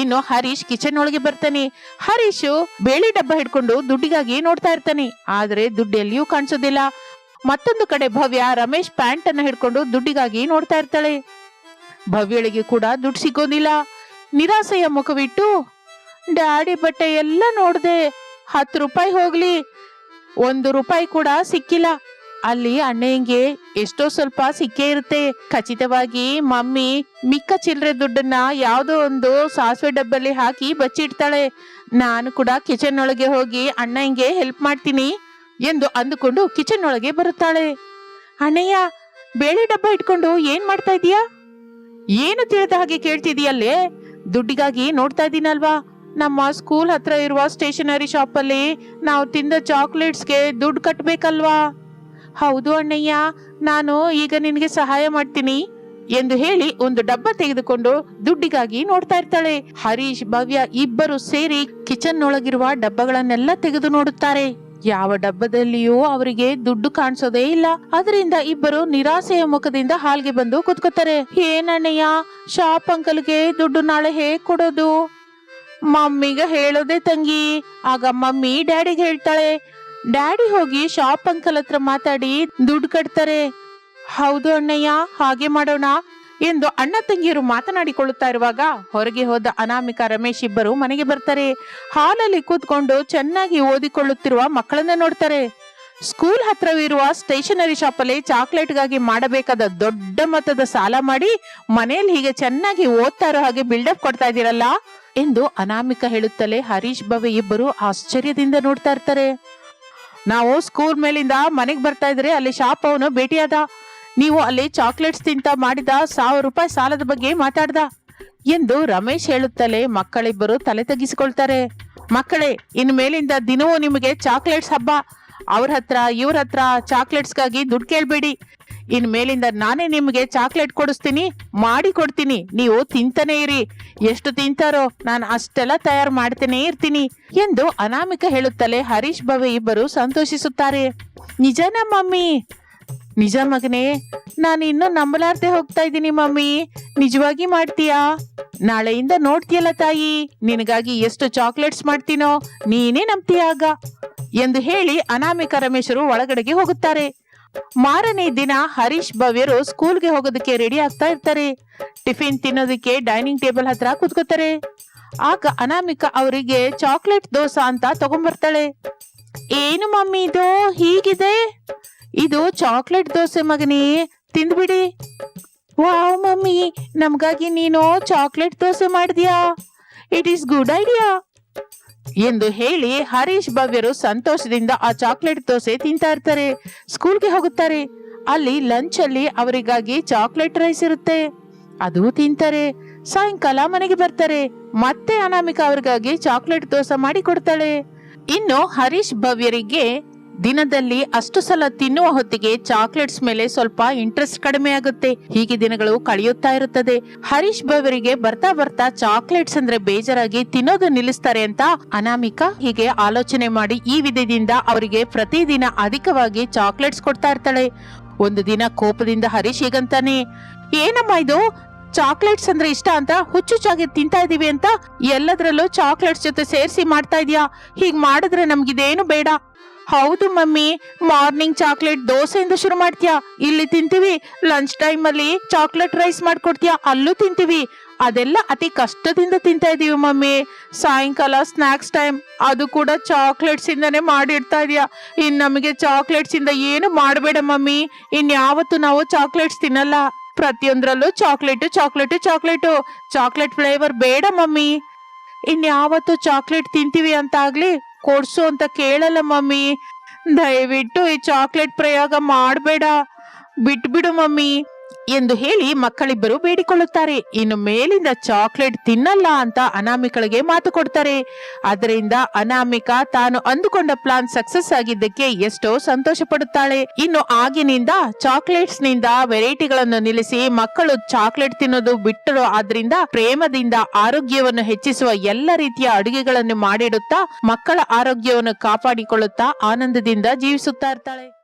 ಇನ್ನು ಹರೀಶ್ ಕಿಚನ್ ಒಳಗೆ ಬರ್ತಾನೆ. ಹರೀಶ್ ಬೇಳೆ ಡಬ್ಬ ಹಿಡ್ಕೊಂಡು ದುಡ್ಡಿಗಾಗಿ ನೋಡ್ತಾ ಇರ್ತಾನೆ. ಆದ್ರೆ ದುಡ್ಡು ಎಲ್ಲಿಯೂ ಕಾಣಿಸೋದಿಲ್ಲ. ಮತ್ತೊಂದು ಕಡೆ ಭವ್ಯ ರಮೇಶ್ ಪ್ಯಾಂಟ್ ಅನ್ನ ಹಿಡ್ಕೊಂಡು ದುಡ್ಡಿಗಾಗಿ ನೋಡ್ತಾ ಇರ್ತಾಳೆ. ಭವ್ಯಳಿಗೆ ಕೂಡ ದುಡ್ಡು ಸಿಗೋದಿಲ್ಲ. ನಿರಾಸೆಯ ಮುಖವಿಟ್ಟು, ಡ್ಯಾಡಿ ಬಟ್ಟೆ ಎಲ್ಲ ನೋಡ್ದೆ, ಹತ್ತು ರೂಪಾಯಿ ಹೋಗ್ಲಿ. ಒಂದು ರೂಪಾಯಿ ಕೂಡ ಸಿಕ್ಕಿಲ್ಲ. ಅಲ್ಲಿ ಅಣ್ಣಯ್ಯಂಗೆ ಎಷ್ಟೋ ಸ್ವಲ್ಪ ಸಿಕ್ಕೇ ಇರುತ್ತೆ. ಖಚಿತವಾಗಿ ಮಮ್ಮಿ ಮಿಕ್ಕ ಚಿಲ್ಲರೆ ದುಡ್ಡನ್ನ ಯಾವುದೋ ಒಂದು ಸಾಸಿವೆ ಡಬ್ಬಲ್ಲಿ ಹಾಕಿ ಬಚ್ಚಿಡ್ತಾಳೆ. ನಾನು ಕೂಡ ಕಿಚನ್ ಒಳಗೆ ಹೋಗಿ ಅಣ್ಣಂಗೆ ಹೆಲ್ಪ್ ಮಾಡ್ತೀನಿ. ಎಂದು ಅಂದುಕೊಂಡು ಕಿಚನ್ ಒಳಗೆ ಬರುತ್ತಾಳೆ. ಅಣ್ಣಯ್ಯ, ಬೇಳೆ ಡಬ್ಬ ಇಟ್ಕೊಂಡು ಏನ್ ಮಾಡ್ತಾ ಇದೀಯಾ? ಏನು ತಿಳಿದ ಹಾಗೆ ಕೇಳ್ತಿದೀಯಲ್ಲೇ? ದುಡ್ಡಿಗಾಗಿ ನೋಡ್ತಾ ಇದ್ದೀನಲ್ವಾ ನಮ್ಮ ಸ್ಕೂಲ್ ಹತ್ರ ಇರುವ ಸ್ಟೇಷನರಿ ಶಾಪ್ ಅಲ್ಲಿ ನಾವು ತಿಂದ ಚಾಕ್ಲೇಟ್ಸ್ಗೆ ದುಡ್ಡು ಕಟ್ಟಬೇಕಲ್ವಾ ಹೌದು ಅಣ್ಣಯ್ಯ, ನಾನು ಈಗ ನಿನಗೆ ಸಹಾಯ ಮಾಡ್ತೀನಿ, ಎಂದು ಹೇಳಿ ಒಂದು ಡಬ್ಬ ತೆಗೆದುಕೊಂಡು ದುಡ್ಡಿಗಾಗಿ ನೋಡ್ತಾ ಇರ್ತಾಳೆ. ಹರೀಶ್, ಭವ್ಯ ಇಬ್ಬರು ಸೇರಿ ಕಿಚನ್ ಒಳಗಿರುವ ಡಬ್ಬಗಳನ್ನೆಲ್ಲ ತೆಗೆದು ನೋಡುತ್ತಾರೆ. ಯಾವ ಡಬ್ಬದಲ್ಲಿಯೂ ಅವರಿಗೆ ದುಡ್ಡು ಕಾಣಿಸೋದೇ ಇಲ್ಲ. ಅದರಿಂದ ಇಬ್ಬರು ನಿರಾಸೆಯ ಮುಖದಿಂದ ಹಾಲ್ಗೆ ಬಂದು ಕುತ್ಕೋತಾರೆ. ಏನಣ್ಣಯ್ಯ ಶಾಪ್ ಅಂಕಲ್ಗೆ ದುಡ್ಡು ನಾಳೆ ಹೇಗ್ ಕೊಡೋದು? ಮಮ್ಮಿಗ ಹೇಳೋದೆ ತಂಗಿ. ಆಗ ಮಮ್ಮಿ ಡ್ಯಾಡಿಗೆ ಹೇಳ್ತಾಳೆ. ಡ್ಯಾಡಿ ಹೋಗಿ ಶಾಪ್ ಅಂಕಲ್ ಹತ್ರ ಮಾತಾಡಿ ದುಡ್ಡು ಕಟ್ತಾರೆ. ಹೌದು ಅಣ್ಣಯ್ಯ, ಹಾಗೆ ಮಾಡೋಣ. ಎಂದು ಅಣ್ಣ ತಂಗಿಯರು ಮಾತನಾಡಿಕೊಳ್ಳುತ್ತಾ ಇರುವಾಗ ಹೊರಗೆ ಹೋದ ಅನಾಮಿಕ ರಮೇಶ್ ಇಬ್ಬರು ಮನೆಗೆ ಬರ್ತಾರೆ. ಹಾಲಲ್ಲಿ ಕೂತ್ಕೊಂಡು ಚೆನ್ನಾಗಿ ಓದಿಕೊಳ್ಳುತ್ತಿರುವ ಮಕ್ಕಳನ್ನ ನೋಡ್ತಾರೆ. ಸ್ಕೂಲ್ ಹತ್ರವಿರುವ ಸ್ಟೇಷನರಿ ಶಾಪ್ ಅಲ್ಲಿ ಚಾಕ್ಲೇಟ್ಗಾಗಿ ಮಾಡಬೇಕಾದ ದೊಡ್ಡ ಮೊತ್ತದ ಸಾಲ ಮಾಡಿ ಮನೆಯಲ್ಲಿ ಹೀಗೆ ಚೆನ್ನಾಗಿ ಓದ್ತಾ ಇರೋ ಹಾಗೆ ಬಿಲ್ಡಪ್ ಕೊಡ್ತಾ ಇದ್ದೀರಲ್ಲ ಎಂದು ಅನಾಮಿಕ ಹೇಳುತ್ತಲೇ ಹರೀಶ್ ಭವೆ ಇಬ್ಬರು ಆಶ್ಚರ್ಯದಿಂದ ನೋಡ್ತಾ ಇರ್ತಾರೆ. ನಾವು ಸ್ಕೂಲ್ ಮೇಲಿಂದ ಮನೆಗೆ ಬರ್ತಾ ಇದ್ರೆ ಅಲ್ಲಿ ಶಾಪ್ ಅವನು ಭೇಟಿಯಾದ. ನೀವು ಅಲ್ಲಿ ಚಾಕ್ಲೇಟ್ಸ್ ತಿಂತ ಮಾಡಿದ ಸಾವಿರ ರೂಪಾಯಿ ಸಾಲದ ಬಗ್ಗೆ ಮಾತಾಡ್ದ? ಎಂದು ರಮೇಶ್ ಹೇಳುತ್ತಲೇ ಮಕ್ಕಳಿಬ್ಬರು ತಲೆ ತಗ್ಗಿಸಿಕೊಳ್ತಾರೆ. ಮಕ್ಕಳೇ ಇನ್ ಮೇಲಿಂದ ದಿನವೂ ನಿಮಗೆ ಚಾಕ್ಲೇಟ್ಸ್ ಹಬ್ಬ. ಅವ್ರ ಹತ್ರ, ಇವ್ರ ಹತ್ರ ಚಾಕ್ಲೇಟ್ಸ್ಗಾಗಿ ದುಡ್ಡು ಕೇಳಬೇಡಿ. ಇನ್ ಮೇಲಿಂದ ನಾನೇ ನಿಮಗೆ ಚಾಕ್ಲೇಟ್ ಕೊಡಿಸ್ತೀನಿ, ಮಾಡಿ ಕೊಡ್ತೀನಿ. ನೀವು ತಿಂತಾನೆ ಇರಿ. ಎಷ್ಟು ತಿಂತಾರೋ ನಾನು ಅಷ್ಟೆಲ್ಲ ತಯಾರು ಮಾಡ್ತೇನೆ ಇರ್ತೀನಿ ಎಂದು ಅನಾಮಿಕ ಹೇಳುತ್ತಲೇ ಹರೀಶ್ ಭವೆ ಇಬ್ಬರು ಸಂತೋಷಿಸುತ್ತಾರೆ. ನಿಜನಾ ಮಮ್ಮಿ? ನಿಜ ಮಗನೇ, ನಾನು ಇನ್ನೂ ನಂಬಲಾರ್ದೆ ಹೋಗ್ತಾ ಇದ್ದೀನಿ ಮಮ್ಮಿ. ನಿಜವಾಗಿ ಮಾಡ್ತೀಯಾ? ನಾಳೆಯಿಂದ ನೋಡ್ತೀಯಲ್ಲ ತಾಯಿ, ನಿನಗಾಗಿ ಎಷ್ಟು ಚಾಕ್ಲೇಟ್ಸ್ ಮಾಡ್ತೀನೋ, ನೀನೇ ನಂಬ್ತೀಯ ಆಗ? ಎಂದು ಹೇಳಿ ಅನಾಮಿಕ ರಮೇಶರು ಒಳಗಡೆಗೆ ಹೋಗುತ್ತಾರೆ. ಮಾರನೇ ದಿನ ಹರೀಶ್ ಭವ್ಯರು ಸ್ಕೂಲ್ಗೆ ಹೋಗೋದಕ್ಕೆ ರೆಡಿ ಆಗ್ತಾ ಇರ್ತಾರೆ. ಟಿಫಿನ್ ತಿನ್ನೋದಕ್ಕೆ ಡೈನಿಂಗ್ ಟೇಬಲ್ ಹತ್ರ ಕೂತ್ಕೋತಾರೆ. ಆಗ ಅನಾಮಿಕ ಅವರಿಗೆ ಚಾಕ್ಲೇಟ್ ದೋಸಾ ಅಂತ ತಗೊಂಡ್ಬರ್ತಾಳೆ ಏನು ಮಮ್ಮಿ ಇದು? ಹೀಗಿದೆ? ಇದು ಚಾಕ್ಲೇಟ್ ದೋಸೆ ಮಗನೇ, ತಿಂದ್ಬಿಡಿ. ವಾವ್ ಮಮ್ಮಿ, ನಮಗಾಗಿ ನೀನು ಚಾಕ್ಲೇಟ್ ದೋಸೆ ಮಾಡಿದ್ಯಾ? ಇಟ್ ಈಸ್ ಗುಡ್ ಐಡಿಯಾ ಎಂದು ಹೇಳಿ ಹರೀಶ್ ಭವ್ಯರು ಸಂತೋಷದಿಂದ ಆ ಚಾಕ್ಲೇಟ್ ದೋಸೆ ತಿಂತಾ ಇರ್ತಾರೆ. ಸ್ಕೂಲ್ಗೆ ಹೋಗುತ್ತಾರೆ. ಅಲ್ಲಿ ಲಂಚ್ ಅಲ್ಲಿ ಅವರಿಗಾಗಿ ಚಾಕ್ಲೇಟ್ ರೈಸ್ ಇರುತ್ತೆ. ಅದು ತಿಂತಾರೆ. ಸಾಯಂಕಾಲ ಮನೆಗೆ ಬರ್ತಾರೆ. ಮತ್ತೆ ಅನಾಮಿಕಾ ಅವರಿಗಾಗಿ ಚಾಕ್ಲೇಟ್ ದೋಸೆ ಮಾಡಿ ಕೊಡ್ತಾಳೆ. ಇನ್ನು ಹರೀಶ್ ಭವ್ಯರಿಗೆ ದಿನದಲ್ಲಿ ಅಷ್ಟು ಸಲ ತಿನ್ನುವ ಹೊತ್ತಿಗೆ ಚಾಕ್ಲೇಟ್ಸ್ ಮೇಲೆ ಸ್ವಲ್ಪ ಇಂಟ್ರೆಸ್ಟ್ ಕಡಿಮೆ ಆಗುತ್ತೆ. ಹೀಗೆ ದಿನಗಳು ಕಳೆಯುತ್ತಾ ಇರುತ್ತದೆ. ಹರೀಶ್ ಬವರಿಗೆ ಬರ್ತಾ ಬರ್ತಾ ಚಾಕ್ಲೇಟ್ಸ್ ಅಂದ್ರೆ ಬೇಜಾರಾಗಿ ತಿನ್ನೋದು ನಿಲ್ಲಿಸ್ತಾರೆ ಅಂತ ಅನಾಮಿಕಾ ಹೀಗೆ ಆಲೋಚನೆ ಮಾಡಿ ಈ ವಿಧದಿಂದ ಅವರಿಗೆ ಪ್ರತಿದಿನ ಅಧಿಕವಾಗಿ ಚಾಕ್ಲೇಟ್ಸ್ ಕೊಡ್ತಾ ಇರ್ತಾಳೆ. ಒಂದು ದಿನ ಕೋಪದಿಂದ ಹರೀಶ್ ಹೀಗಂತಾನೆ, ಏನಮ್ಮ ಇದು? ಚಾಕ್ಲೇಟ್ಸ್ ಅಂದ್ರೆ ಇಷ್ಟ ಅಂತ ಹುಚ್ಚುಚ್ಚಾಗಿ ತಿಂತಾ ಇದೀವಿ ಅಂತ? ಎಲ್ಲದರಲ್ಲೂ ಚಾಕ್ಲೇಟ್ಸ್ ಜೊತೆ ಸೇರಿಸಿ ಮಾಡ್ತಾ ಇದೀಯಾ? ಹೀಗ್ ಮಾಡಿದ್ರೆ ನಮ್ಗಿದೇನು ಬೇಡ. ಹೌದು ಮಮ್ಮಿ, ಮಾರ್ನಿಂಗ್ ಚಾಕ್ಲೇಟ್ ದೋಸೆಯಿಂದ ಶುರು ಮಾಡ್ತೀಯಾ? ಇಲ್ಲಿ ತಿಂತೀವಿ. ಲಂಚ್ ಟೈಮ್ ಅಲ್ಲಿ ಚಾಕ್ಲೇಟ್ ರೈಸ್ ಮಾಡ್ಕೊಡ್ತೀಯಾ? ಅಲ್ಲೂ ತಿಂತೀವಿ. ಅದೆಲ್ಲ ಅತಿ ಕಷ್ಟದಿಂದ ತಿಂತಾ ಇದೀವಿ ಮಮ್ಮಿ. ಸಾಯಂಕಾಲ ಸ್ನಾಕ್ಸ್ ಟೈಮ್. ಅದು ಕೂಡ ಚಾಕ್ಲೇಟ್ಸ್ ಇಂದಾನೆ ಮಾಡಿಡ್ತಾ ಇದೀಯಾ? ಇನ್ ನಮಗೆ ಚಾಕ್ಲೇಟ್ಸ್ ಇಂದ ಏನು ಮಾಡಬೇಡ ಮಮ್ಮಿ. ಇನ್ಯಾವತ್ತು ನಾವು ಚಾಕ್ಲೇಟ್ಸ್ ತಿನ್ನಲ್ಲ. ಪ್ರತಿಯೊಂದರಲ್ಲೂ chocolate chocolate chocolate. Chocolate flavour ಬೇಡ ಮಮ್ಮಿ. ಇನ್ಯಾವತ್ತು ಚಾಕ್ಲೇಟ್ ತಿಂತೀವಿ ಅಂತ ಆಗ್ಲಿ ಕೊಡ್ಸು ಅಂತ ಕೇಳಲ್ಲ ಮಮ್ಮಿ. ದಯವಿಟ್ಟು ಈ ಚಾಕ್ಲೇಟ್ ಪ್ರಯೋಗ ಮಾಡಬೇಡ. ಬಿಟ್ಬಿಡು ಮಮ್ಮಿ. ಎಂದು ಹೇಳಿ ಮಕ್ಕಳಿಬ್ಬರು ಬೇಡಿಕೊಳ್ಳುತ್ತಾರೆ. ಇನ್ನು ಮೇಲಿಂದ ಚಾಕ್ಲೇಟ್ ತಿನ್ನಲ್ಲ ಅಂತ ಅನಾಮಿಕಳಿಗೆ ಮಾತು ಕೊಡ್ತಾರೆ. ಅದರಿಂದ ಅನಾಮಿಕಾ ತಾನು ಅಂದುಕೊಂಡ ಪ್ಲಾನ್ ಸಕ್ಸಸ್ ಆಗಿದ್ದಕ್ಕೆ ಎಷ್ಟೋ ಸಂತೋಷ ಪಡುತ್ತಾಳೆ ಇನ್ನು ಆಗಿನಿಂದ ಚಾಕ್ಲೇಟ್ಸ್ನಿಂದ ವೆರೈಟಿಗಳನ್ನು ನಿಲ್ಲಿಸಿ ಮಕ್ಕಳು ಚಾಕ್ಲೇಟ್ ತಿನ್ನೋದು ಬಿಟ್ಟರು ಆದ್ರಿಂದ ಪ್ರೇಮದಿಂದ ಆರೋಗ್ಯವನ್ನು ಹೆಚ್ಚಿಸುವ ಎಲ್ಲ ರೀತಿಯ ಅಡುಗೆಗಳನ್ನು ಮಾಡಿಡುತ್ತಾ ಮಕ್ಕಳ ಆರೋಗ್ಯವನ್ನು ಕಾಪಾಡಿಕೊಳ್ಳುತ್ತಾ ಆನಂದದಿಂದ ಜೀವಿಸುತ್ತಾ ಇರ್ತಾಳೆ.